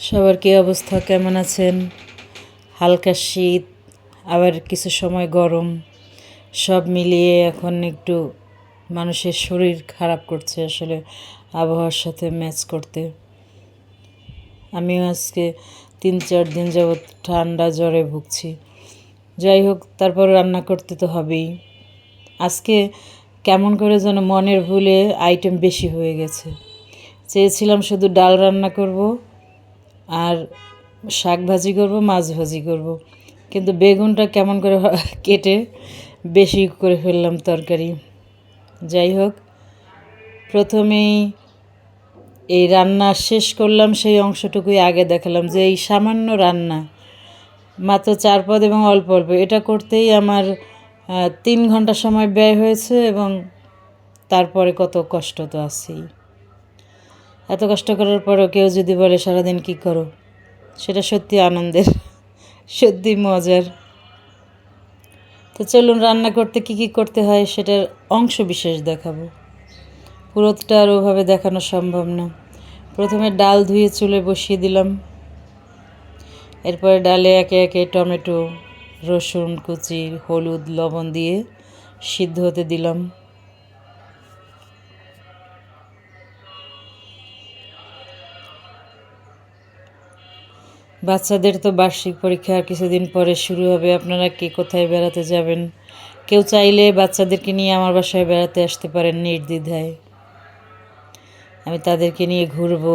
সবার কী অবস্থা? কেমন আছেন? হালকা শীত, আবার কিছু সময় গরম। সব মিলিয়ে এখন একটু মানুষের শরীর খারাপ করছে আসলে, আবহাওয়ার সাথে ম্যাচ করতে। আমিও আজকে তিন চার দিন যাবৎ ঠান্ডা জ্বরে ভুগছি। যাই হোক, তারপর রান্না করতে তো হবেই। আজকে কেমন করে যেন মনের ভুলে আইটেম বেশি হয়ে গেছে। চেয়েছিলাম শুধু ডাল রান্না করব আর শাক ভাজি করব, মাছ ভাজি করব। কিন্তু বেগুনটা কেমন করে কেটে বেশি করে ফেললাম তরকারি। যাই হোক, প্রথমেই এই রান্না শেষ করলাম, সেই অংশটুকুই আগে দেখালাম যে এই সামান্য রান্না, মাত্র চার পদ এবং অল্প অল্প। এটা করতেই আমার তিন ঘণ্টা সময় ব্যয় হয়েছে এবং তারপরে কত কষ্ট তো আছেই। এত কষ্ট করার পরও কেউ যদি বলে, সারাদিন কী করো? সেটা সত্যি আনন্দের, সত্যি মজার। তো চলুন, রান্না করতে কি কি করতে হয় সেটার অংশ বিশেষ দেখাবো। পুরোটা আর ওভাবে দেখানো সম্ভব না। প্রথমে ডাল ধুয়ে চুলে বসিয়ে দিলাম। এরপরে ডালে একে একে টমেটো, রসুন, কুচি, হলুদ, লবণ দিয়ে সিদ্ধ হতে দিলাম। বাচ্চাদের তো বার্ষিক পরীক্ষা আর কিছুদিন পরে শুরু হবে। আপনারা কে কোথায় বেড়াতে যাবেন? কেউ চাইলে বাচ্চাদেরকে নিয়ে আমার বাসায় বেড়াতে আসতে পারেন নির্দ্বিধায়। আমি তাদেরকে নিয়ে ঘুরবো,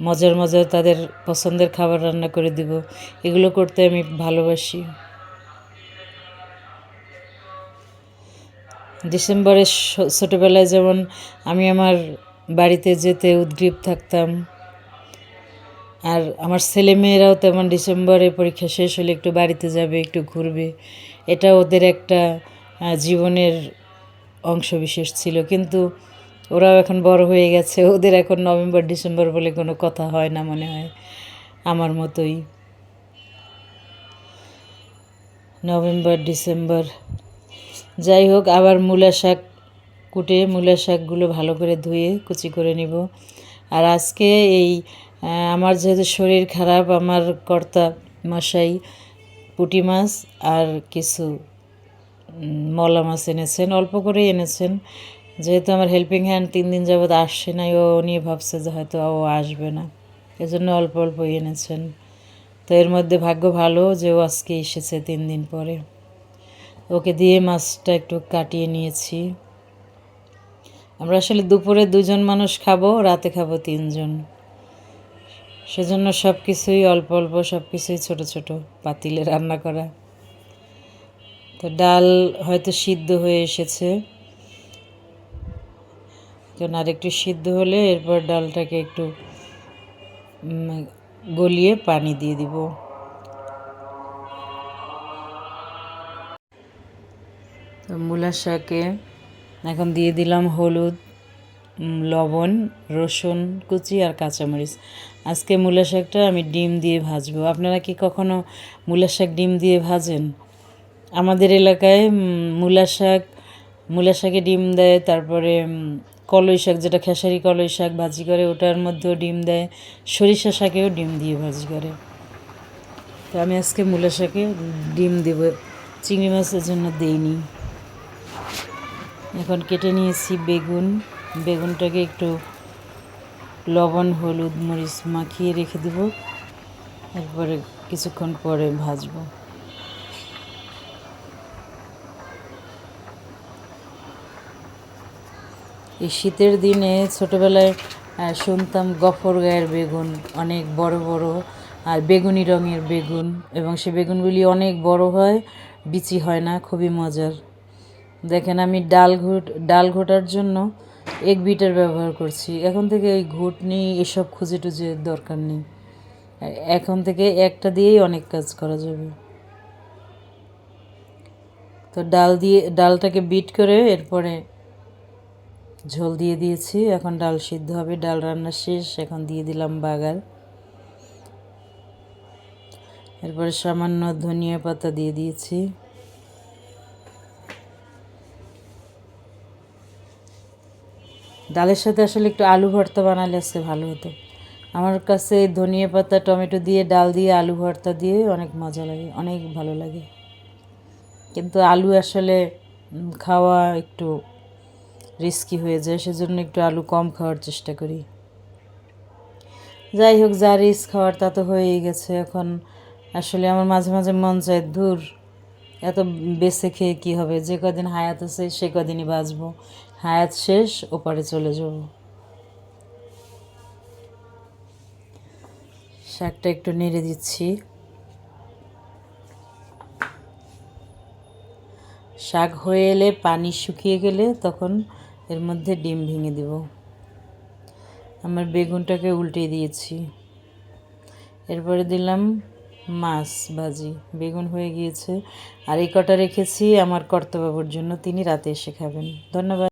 মজার মজার তাদের পছন্দের খাবার রান্না করে দিব। এগুলো করতে আমি ভালোবাসি। ডিসেম্বরে ছোটোবেলায় যেমন আমি আমার বাড়িতে যেতে উদ্গ্রীব থাকতাম আর আমার ছেলেমেয়েরাও তেমন ডিসেম্বরে পরীক্ষা শেষ হলে একটু বাড়িতে যাবে, একটু ঘুরবে। এটা ওদের একটা জীবনের অংশ বিশেষ ছিল। কিন্তু ওরাও এখন বড় হয়ে গেছে। ওদের এখন নভেম্বর, ডিসেম্বর বলে কোনো কথা হয় না মনে হয়, আমার মতোই। November, December. যাই হোক, আবার মূলা শাক কুটে, মূলা শাকগুলো ভালো করে ধুয়ে কুচি করে নিব। আর আজকে এই আমার যেহেতু শরীর খারাপ, আমার কর্তা মশাই পুঁটি মাছ আর কিছু মলা মাছ এনেছেন, অল্প করেই এনেছেন। যেহেতু আমার হেল্পিং হ্যান্ড তিন দিন যাবৎ আসছে না ও নিয়ে ভাবছে যে হয়তো ও আসবে না। এজন্য অল্প অল্প এনেছেন। তো এর মধ্যে ভাগ্য ভালো যে ও আজকে এসেছে তিন দিন পরে। ওকে দিয়ে মাছটা একটু কাটিয়ে নিয়েছি। আমরা আসলে দুপুরে দুজন মানুষ খাব, রাতে খাব তিনজন। সেজন্য সব কিছুই অল্প অল্প সব কিছুই ছোটো ছোটো, পাতিলে রান্না করা। তো ডাল হয়তো সিদ্ধ হয়ে এসেছে। কারণ আর একটু সিদ্ধ হলে এরপর ডালটাকে একটু গলিয়ে পানি দিয়ে দিব। মূলা শাকে এখন দিয়ে দিলাম হলুদ। লবণ, রসুন, কুচি আর কাঁচামরিচ। আজকে মূলা শাকটা আমি ডিম দিয়ে ভাজবো। আপনারা কি কখনো মূলা শাক ডিম দিয়ে ভাজেন? আমাদের এলাকায় মূলা শাক, মূলা শাকে ডিম দেয়, তারপরে কলই শাক, যেটা খেসারি কলই শাক ভাজি করে, ওটার মধ্যেও ডিম দেয়। সরিষা শাকেও ডিম দিয়ে ভাজি করে। তো আমি আজকে মূলা শাকে ডিম দেব। চিংড়ি মাছের জন্য দেইনি। এখন কেটে নিয়েছি বেগুন। বেগুনটাকে একটু লবণ, হলুদ, মরিচ মাখিয়ে রেখে দেব। এরপরে কিছুক্ষণ পরে ভাজবো। এই শীতের দিনে ছোটোবেলায় শুনতাম গফর গায়ের বেগুন অনেক বড় বড়, আর বেগুনি রঙের বেগুন, এবং সে বেগুনগুলি অনেক বড় হয়, বিচি হয় না, খুবই মজার। দেখেন আমি ডাল ঘুট, ডাল ঘোটার জন্য এক বিটার ব্যবহার করছি। এখন থেকে এই ঘুটনি, এসব খুঁজে টুজে দরকার নেই। এখন থেকে একটা দিয়েই অনেক কাজ করা যাবে। তো ডাল দিয়ে, ডালটাকে বিট করে এরপরে ঝোল দিয়ে দিয়েছি। এখন ডাল সিদ্ধ হবে, ডাল রান্না শেষ, এখন দিয়ে দিলাম বাগার। এরপরে সামান্য ধনিয়া পাতা দিয়ে দিয়েছি। ডালের সাথে আসলে একটু আলু ভর্তা বানালে আজকে ভালো হতো। আমার কাছে ধনিয়া পাতা, টমেটো দিয়ে, ডাল দিয়ে, আলু ভর্তা দিয়ে অনেক মজা লাগে, অনেক ভালো লাগে। কিন্তু আলু আসলে খাওয়া একটু রিস্কি হয়ে যায়, সেজন্য একটু আলু কম খাওয়ার চেষ্টা করি। যাই হোক, যা রিস খাওয়ার তা তো হয়েই গেছে। এখন আসলে আমার মাঝে মাঝে মন চায় দূর এত বেছে খেয়ে কী হবে? যে কদিন হায়াত আছে, সে কদিনই বাঁচবো। হায়াত শেষ, ওপারে চলে যাব শাকটা একটু নেড়ে দিচ্ছি। শাক হয়ে এলে পানি শুকিয়ে গেলে তখন এর মধ্যে ডিম ভেঙে দেব। আমার বেগুনটাকে উল্টে দিয়েছি। এরপরে দিলাম মাছ ভাজি। বেগুন হয়ে গিয়েছে। আর এই কটা রেখেছি আমার কর্তবাবুর জন্য। তিনি রাতে এসে খাবেন। ধন্যবাদ।